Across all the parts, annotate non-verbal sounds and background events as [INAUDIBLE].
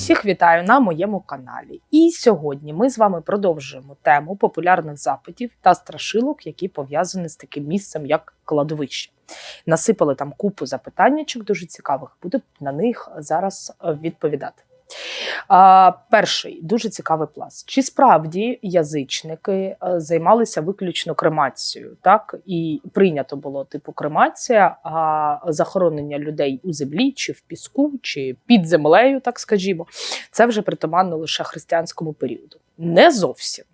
Усіх вітаю на моєму каналі. І сьогодні ми з вами продовжуємо тему популярних запитів та страшилок, які пов'язані з таким місцем, як кладовище. Насипали там купу запитаннячок дуже цікавих. Буду на них зараз е, відповідати. А, перший дуже цікавий пласт. Чи справді язичники е, займалися виключно кремацією? Так і прийнято було типу кремація, а захоронення людей у землі, чи в піску, чи під землею, так скажімо, це вже притаманно лише християнському періоду. Не зовсім.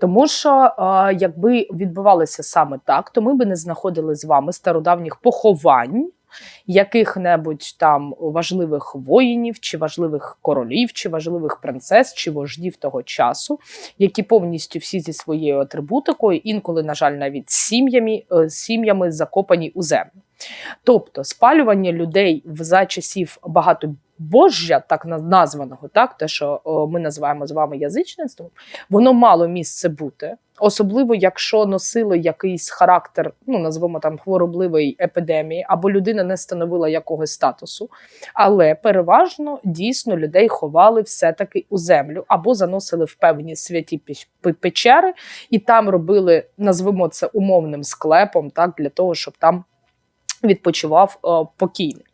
Тому що якби відбувалося саме так, то ми би не знаходили з вами стародавніх поховань яких-небудь там важливих воїнів, чи важливих королів, чи важливих принцес, чи вождів того часу, які повністю всі зі своєю атрибутикою, інколи, на жаль, навіть сім'ями е, сім'ями закопані у землю. Тобто спалювання людей в за часів багатобожжя, так на- названого, так те, що ми називаємо з вами язичництвом, воно мало місце бути. Особливо, якщо носили якийсь характер, ну назвемо там хворобливої епідемії, або людина не становила якогось статусу. Але переважно дійсно людей ховали все-таки у землю або заносили в певні святі печери, і там робили, назвемо це умовним склепом, так для того, щоб там відпочивав е, покійний.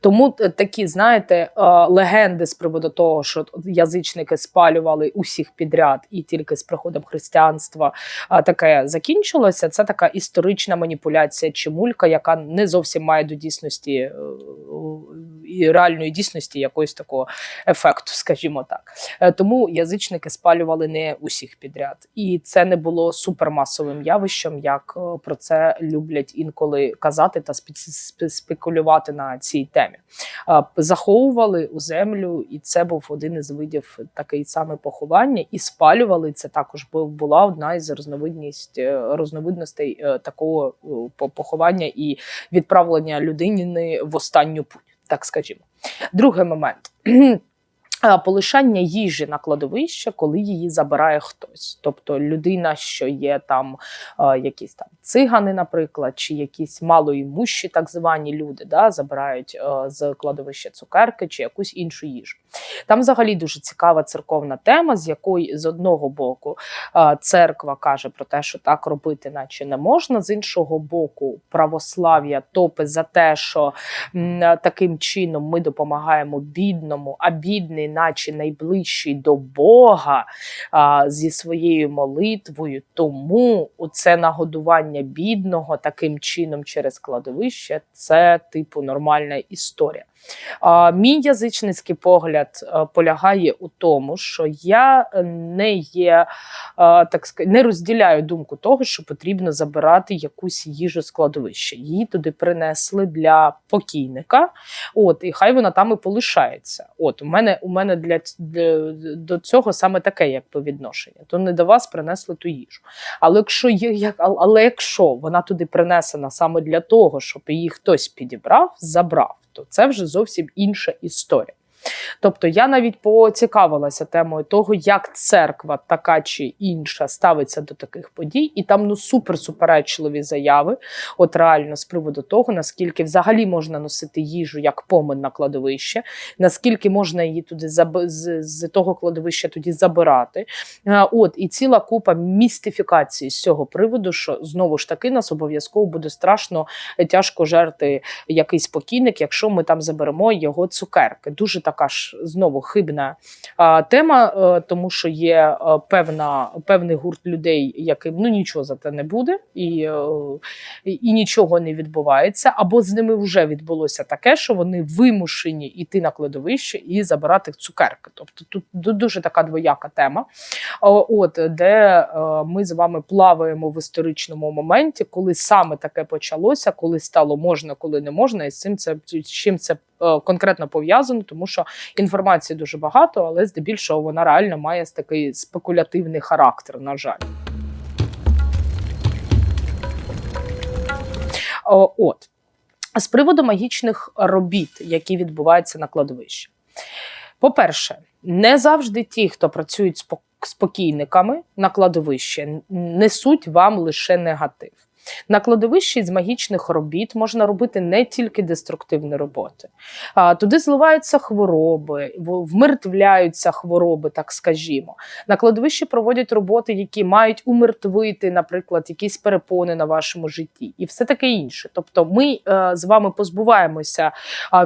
Тому е, такі, знаєте, е, легенди з приводу того, що язичники спалювали усіх підряд, і тільки з приходом християнства таке закінчилося. Це така історична маніпуляція чи мулька, яка не зовсім має до дійсності е, і реальної дійсності якогось такого ефекту, скажімо так. Тому язичники спалювали не усіх підряд, і це не було супермасовим явищем, як про це люблять інколи казати та спе- спе- спекулювати на цій темі. Заховували у землю, і це був один із видів такий саме поховання, і спалювали це також бу- була одна із різновидність е, різновидностей е, такого е, поховання і відправлення людини в останню путь, так скажімо. Другий момент. [CLEARS THROAT] Полишання їжі на кладовище, коли її забирає хтось, тобто людина, що є там якісь там цигани, наприклад, чи якісь малоімущі, так звані люди, да, забирають е, з кладовища цукерки чи якусь іншу їжу. Там взагалі дуже цікава церковна тема, з якої з одного боку е, церква каже про те, що так робити, наче не можна. З іншого боку, православ'я топи за те, що м, таким чином ми допомагаємо бідному, а бідний, наче найближчий до Бога а, зі своєю молитвою. Тому це нагодування бідного таким чином через кладовище це типу нормальна історія. Мій язичницький погляд е, полягає у тому, що я не є е, так ска- не розділяю думку того, що потрібно забирати якусь їжу з кладовища. Її туди принесли для покійника. От і хай вона там і полишається. От у мене у мене для, для до цього саме таке якби відношення. То не до вас принесли ту їжу. Але якщо є як, але якщо вона туди принесена саме для того, щоб її хтось підібрав, забрав, то це вже зовсім інша історія. Тобто я навіть поцікавилася темою того, як церква така чи інша ставиться до таких подій, і там ну супер суперечливі заяви, от реально з приводу того, наскільки взагалі можна носити їжу як помин на кладовище, наскільки можна її туди заб... з, з того кладовища тоді забирати. Е, От і ціла купа містифікації з цього приводу, що знову ж таки нас обов'язково буде страшно е, тяжко жерти якийсь покійник, якщо ми там заберемо його цукерки. Дуже така ж знову хибна а, тема, е, тому що є е, певна певний гурт людей, яким ну нічого за те не буде, і, е, і, і нічого не відбувається. Або з ними вже відбулося таке, що вони вимушені йти на кладовище і забирати цукерки. Тобто тут ду- дуже така двояка тема. О, От де е, ми з вами плаваємо в історичному моменті, коли саме таке почалося, коли стало можна, коли не можна, і з цим це чим це конкретно пов'язано, тому що інформації дуже багато, але здебільшого вона реально має такий спекулятивний характер. На жаль. От з приводу магічних робіт, які відбуваються на кладовищі. По-перше, не завжди ті, хто працюють з покійниками на кладовищі, несуть вам лише негатив. На кладовищі з магічних робіт можна робити не тільки деструктивні роботи. Туди зливаються хвороби, вмертвляються хвороби, так скажімо. На кладовищі проводять роботи, які мають умертвити, наприклад, якісь перепони на вашому житті, і все таке інше. Тобто, ми е, з вами позбуваємося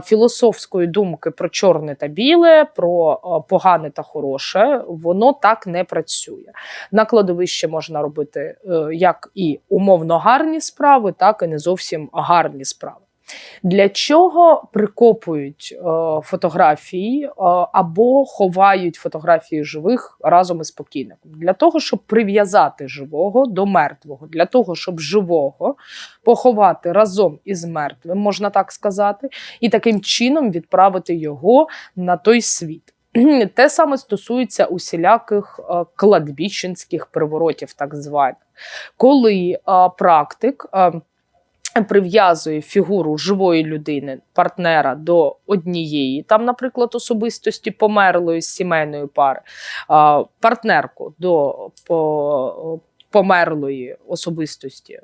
філософської думки про чорне та біле, про погане та хороше. Воно так не працює. На кладовище можна робити е, як і умовно гарні справи, так і не зовсім гарні справи. Для чого прикопують е, фотографії е, або ховають фотографії живих разом із покійником? Для того, щоб прив'язати живого до мертвого, для того, щоб живого поховати разом із мертвим, можна так сказати, і таким чином відправити його на той світ. Те саме стосується усіляких е, кладбіщенських приворотів, так званих, коли е, практик. е, Прив'язує фігуру живої людини, партнера до однієї, там, наприклад, особистості померлої з сімейної пари, партнерку до померлої особистості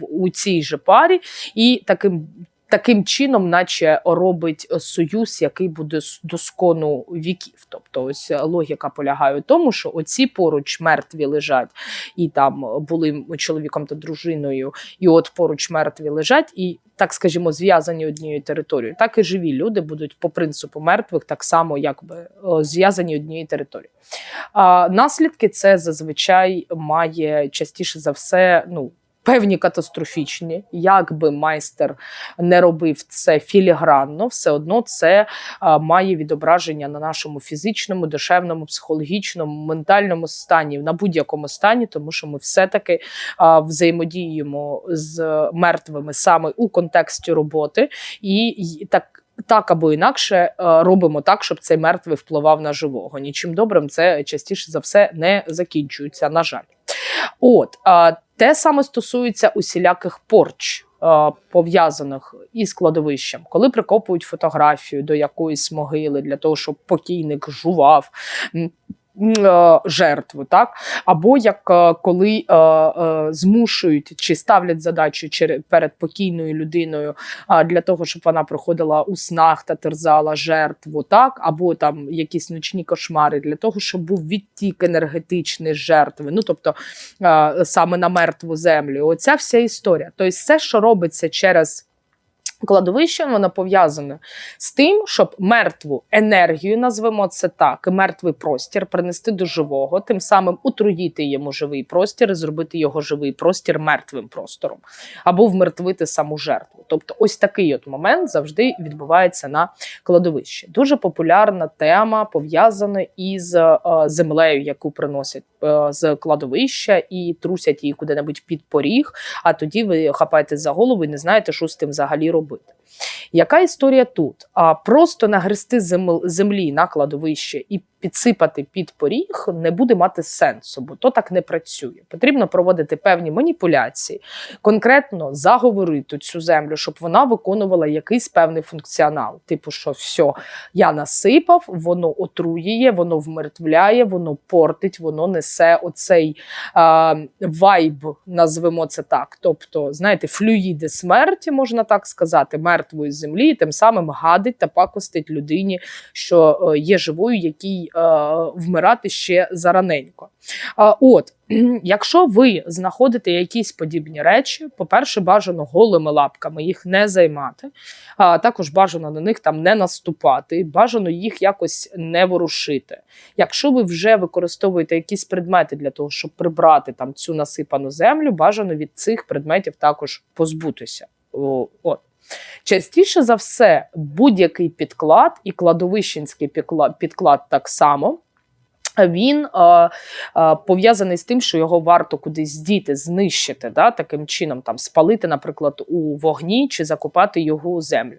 у цій же парі, і таким. Таким чином, наче робить союз, який буде до скону віків. Тобто, ось логіка полягає в тому, що оці поруч мертві лежать, і там були чоловіком та дружиною, і от поруч мертві лежать, і так скажімо, зв'язані однією територією. Так і живі люди будуть по принципу мертвих, так само якби зв'язані однією територією. А, наслідки це зазвичай має частіше за все, ну. Певні катастрофічні, як би майстер не робив це філігранно, все одно це а, має відображення на нашому фізичному, душевному, психологічному, ментальному стані, на будь-якому стані, тому що ми все-таки а, взаємодіємо з мертвими саме у контексті роботи, і, і так. Так або інакше е, робимо так, щоб цей мертвий впливав на живого. Нічим добрим це частіше за все не закінчується. На жаль, от те саме стосується усіляких порч. Пов'язаних із кладовищем, коли прикопують фотографію до якоїсь могили для того, щоб покійник жував жертву, так або як е, коли е, е, змушують чи ставлять задачу перед покійною людиною для того, щоб вона проходила у снах та терзала жертву, так або там якісь ночні кошмари для того, щоб був відтік енергетичний жертви. Ну тобто е, саме на мертву землю. Оця вся історія. Тобто, все, що робиться через. Кладовище воно пов'язане з тим, щоб мертву енергію, назвемо це так, мертвий простір принести до живого, тим самим утруїти йому живий простір і зробити його живий простір мертвим простором, або вмертвити саму жертву. Тобто, ось такий от момент завжди відбувається на кладовищі. Дуже популярна тема пов'язана із е, землею, яку приносять е, з кладовища і трусять її куди-небудь під поріг. А тоді ви хапаєтесь за голову і не знаєте, що з тим взагалі робити. موجود Яка історія тут? А просто нагрести землі на кладовище і підсипати під поріг не буде мати сенсу, бо то так не працює. Потрібно проводити певні маніпуляції, конкретно заговорити цю землю, щоб вона виконувала якийсь певний функціонал. Типу, що все, я насипав, воно отруює, воно вмертвляє, воно портить, воно несе оцей а, вайб, назвемо це так. Тобто, знаєте, флюїди смерті, можна так сказати, мертвої землі, і тим самим гадить та пакостить людині, що е, є живою, якій е, вмирати ще зараненько. От, [CLEARS THROAT] якщо ви знаходите якісь подібні речі, по-перше, бажано голими лапками їх не займати, а також бажано на них там не наступати, бажано їх якось не ворушити. Якщо ви вже використовуєте якісь предмети для того, щоб прибрати там цю насипану землю, бажано від цих предметів також позбутися. От. Частіше за все, будь-який підклад і кладовищенський підклад, так само. Він е, е, пов'язаний з тим, що його варто кудись діти, знищити, да, таким чином, там спалити, наприклад, у вогні чи закопати його у землю.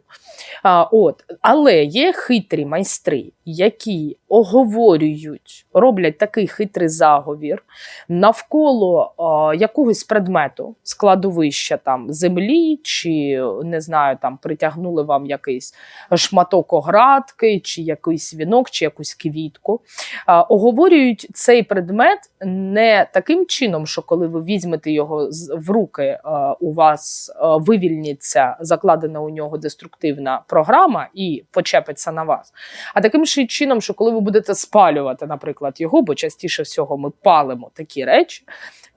А, от. Але є хитрі майстри, які оговорюють, роблять такий хитрий заговір навколо е, якогось предмету, складовища там землі, чи не знаю, там притягнули вам якийсь шматок оградки, чи якийсь вінок, чи якусь квітку. А, оговорюють цей предмет не таким чином, що коли ви візьмете його в руки, е, у вас е, вивільниться закладена у нього деструктивна програма і почепиться на вас. А таким ще чином, що коли ви будете спалювати, наприклад, його, бо частіше всього ми палимо такі речі.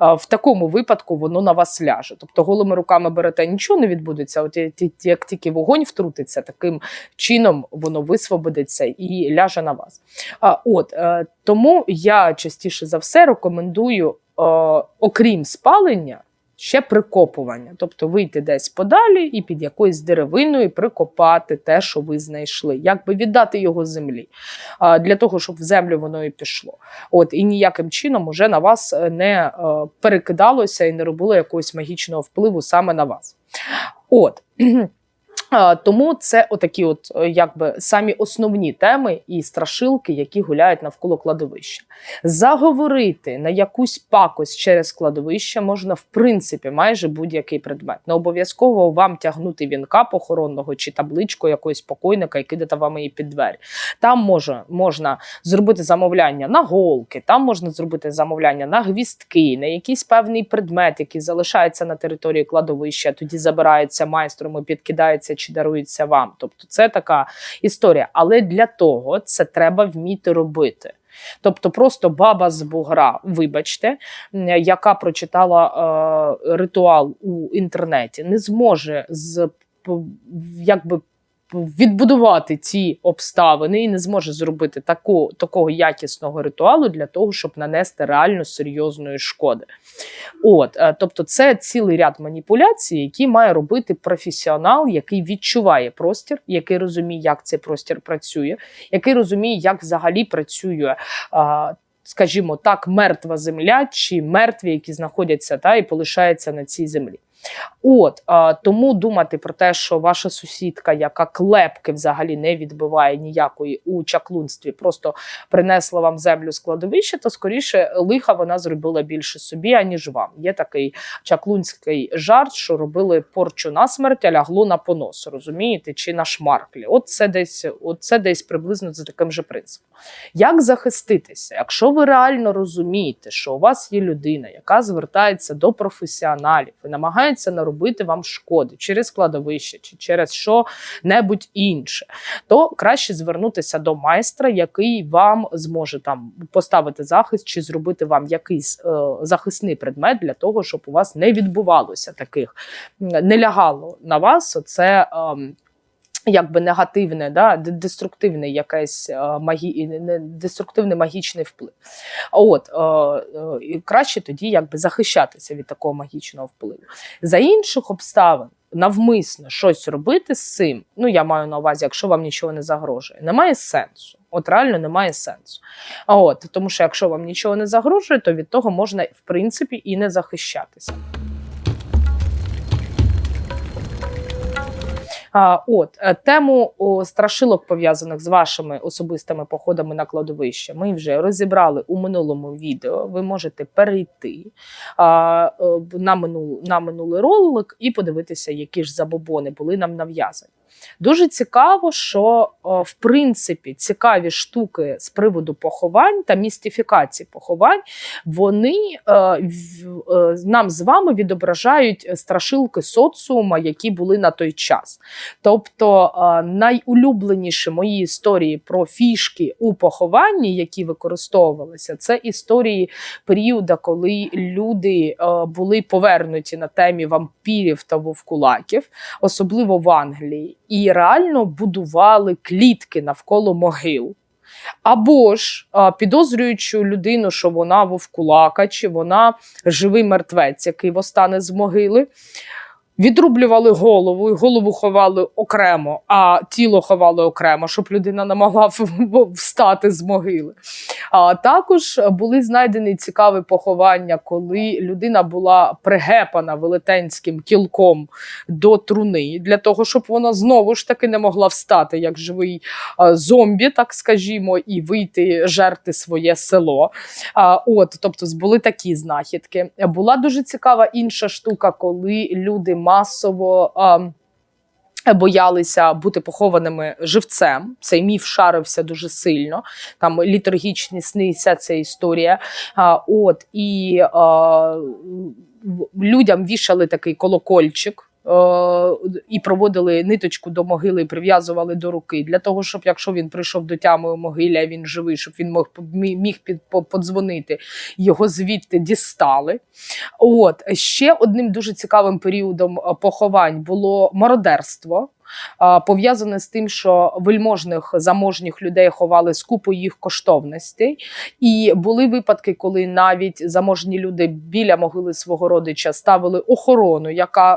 е, В такому випадку воно на вас ляже. Тобто голими руками берете, нічого не відбудеться. От як тільки вогонь втрутиться, таким чином воно висвободиться і ляже на вас. От е, тому я частіше за все рекомендую, е, окрім спалення, ще прикопування. Тобто вийти десь подалі і під якоюсь деревиною прикопати те, що ви знайшли, якби віддати його землі, а, для того, щоб в землю воно і пішло. От і ніяким чином уже на вас е, не е, перекидалося і не робило якогось магічного впливу саме на вас. От. [CLEARS THROAT] Тому це отакі, от е, якби самі основні теми і страшилки, які гуляють навколо кладовища. Заговорити на якусь пакость через кладовище можна в принципі майже будь-який предмет. Не обов'язково вам тягнути вінка похоронного чи табличку якогось покойника і кидати вам її під двері. Там може можна зробити замовляння на голки, там можна зробити замовляння на гвістки, на якийсь певний предмет, який залишається на території кладовища, тоді забирається майстром і підкидається чи дарується вам. Тобто це така історія. Але для того це треба вміти робити. Тобто, просто баба з бугра, вибачте, яка прочитала е, ритуал у інтернеті, не зможе з якби відбудувати ці обставини і не зможе зробити таку, такого якісного ритуалу для того, щоб нанести реально серйозної шкоди. От, е, тобто, це цілий ряд маніпуляцій, які має робити професіонал, який відчуває простір, який розуміє, як цей простір працює, який розуміє, як взагалі працює. Скажімо так, мертва земля чи мертві, які знаходяться та і полишаються на цій землі. От тому думати про те, що ваша сусідка, яка клепки взагалі не відбиває ніякої у чаклунстві, просто принесла вам землю з кладовища, то скоріше лиха вона зробила більше собі, аніж вам. Є такий чаклунський жарт, що робили порчу на смерть, а лягло на понос, розумієте, чи на шмарклі. От це десь, от це десь приблизно за таким же принципом. Як захиститися? Якщо ви реально розумієте, що у вас є людина, яка звертається до професіоналів і намагається наробити вам шкоди через кладовище чи через що-небудь інше, то краще звернутися до майстра, який вам зможе там поставити захист чи зробити вам якийсь е, захисний предмет для того, щоб у вас не відбувалося таких, не лягало на вас. Оце. ем, Якби негативне, да, д- деструктивний якийсь е, магі... деструктивний магічний вплив. От е, е, краще тоді якби захищатися від такого магічного впливу. За інших обставин навмисно щось робити з цим. Ну я маю на увазі, якщо вам нічого не загрожує, немає сенсу. От реально немає сенсу. От тому, що якщо вам нічого не загрожує, то від того можна в принципі і не захищатися. От е, тему страшилок пов'язаних з вашими особистими походами на кладовище. Ми вже розібрали у минулому відео. Ви можете перейти е, на минул, на минулий ролик і подивитися, які ж забобони були нам нав'язані. Дуже цікаво, що в принципі цікаві штуки з приводу поховань та містифікації поховань, вони е, е, нам з вами відображають страшилки соціума, які були на той час. Тобто е, найулюбленіші мої історії про фішки у похованні, які використовувалися, це історії періоду, коли люди е, були повернуті на темі вампірів та вовкулаків, особливо в Англії, і реально будували клітки навколо могил. Або ж а, підозрюючи людину, що вона вовкулака, чи вона живий мертвець, який восстане з могили. Відрублювали голову, і голову ховали окремо, а тіло ховали окремо, щоб людина не могла встати з могили. А також були знайдені цікаві поховання, коли людина була пригепана велетенським кілком до труни, для того, щоб вона знову ж таки не могла встати як живий зомбі, так скажімо, і вийти жерти своє село. А, от, тобто, були такі знахідки. Була дуже цікава інша штука, коли люди масово. Боялися бути похованими живцем. Цей міф шарився дуже сильно. Там літургічні сни, вся ця історія. А, от і а, людям вішали такий колокольчик. Е, І проводили ниточку до могили, прив'язували до руки для того, щоб якщо він прийшов до тями могилі, а він живий, щоб він мог мі- міг під подзвонити, його звідти дістали. От ще одним дуже цікавим періодом е, поховань було мародерство. Пов'язане з тим, що вельможних заможніх людей ховали з купою їх коштовностей, і були випадки, коли навіть заможні люди біля могили свого родича ставили охорону, яка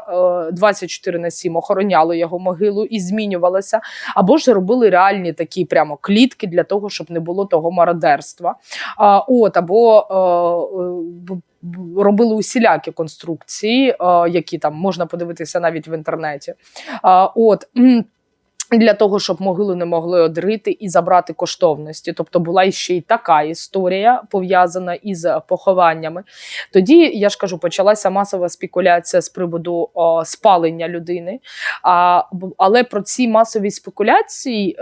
е, 24 на 7 охороняла його могилу і змінювалася, або ж робили реальні такі прямо клітки для того, щоб не було того мародерства. От або е, е, робили усілякі конструкції, е, які там можна подивитися навіть в інтернеті. А, от. Для того щоб могилу не могли одрити і забрати коштовності, тобто була ще й така історія пов'язана із похованнями. Тоді я ж кажу, почалася масова спекуляція з приводу о, спалення людини. А, але про ці масові спекуляції е,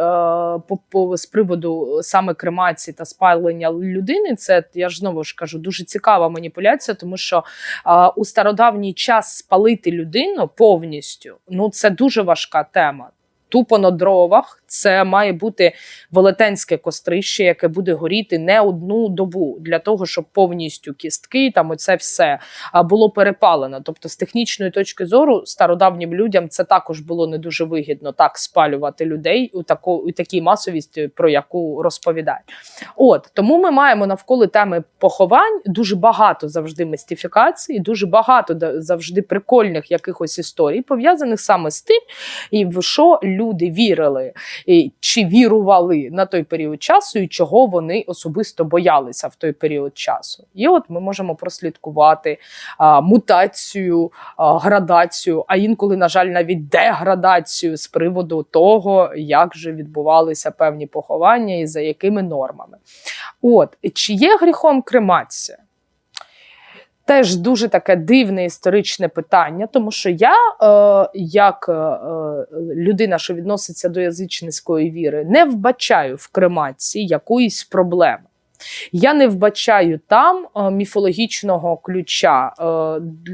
по, по, з приводу саме кремації та спалення людини, це я ж знову ж кажу, дуже цікава маніпуляція, тому що е, у стародавній час спалити людину повністю ну це дуже важка тема. Тупо на дровах це має бути велетенське кострище, яке буде горіти не одну добу для того, щоб повністю кістки, там оце все було перепалено. Тобто, з технічної точки зору, стародавнім людям це також було не дуже вигідно так спалювати людей у таку у такій масовісті, про яку розповідають. От тому ми маємо навколо теми поховань дуже багато завжди містифікацій, дуже багато завжди прикольних якихось історій, пов'язаних саме з тим, і в що люди вірили, чи вірували на той період часу, і чого вони особисто боялися в той період часу. І от ми можемо прослідкувати а, мутацію, а, градацію, а інколи, на жаль, навіть деградацію з приводу того, як же відбувалися певні поховання і за якими нормами. От чи є гріхом кремація? Теж дуже таке дивне історичне питання, тому що я, е, як е, е, людина, що відноситься до язичницької віри, не вбачаю в кремації якоїсь проблеми. Я не вбачаю там е, міфологічного ключа е,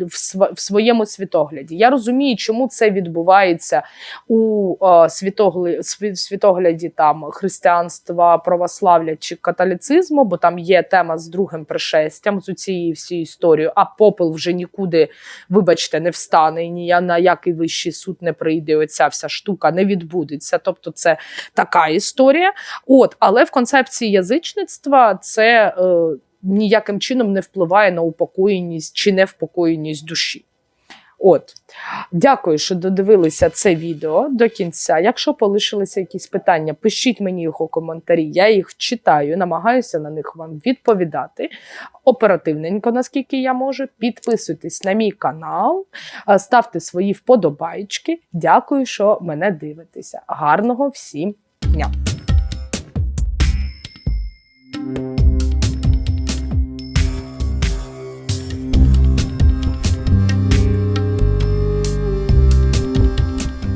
в, своєму світогляді. Я розумію, чому це відбувається у е, світогляді там християнства, православ'я чи католіцизму, бо там є тема з другим пришестям, з цією всією історією, а попел вже нікуди, вибачте, не встане і ні на який вищий суд не прийде. Оця вся штука не відбудеться. Тобто, це така історія. От, але в концепції язичництва це е, ніяким чином не впливає на упокоєність чи невпокоєність душі. От, дякую, що додивилися це відео до кінця. Якщо полишилися якісь питання, пишіть мені їх у коментарі. Я їх читаю, намагаюся на них вам відповідати оперативненько, наскільки я можу. Підписуйтесь на мій канал, е, ставте свої вподобайки. Дякую, що мене дивитеся. Гарного всім дня! Thank you.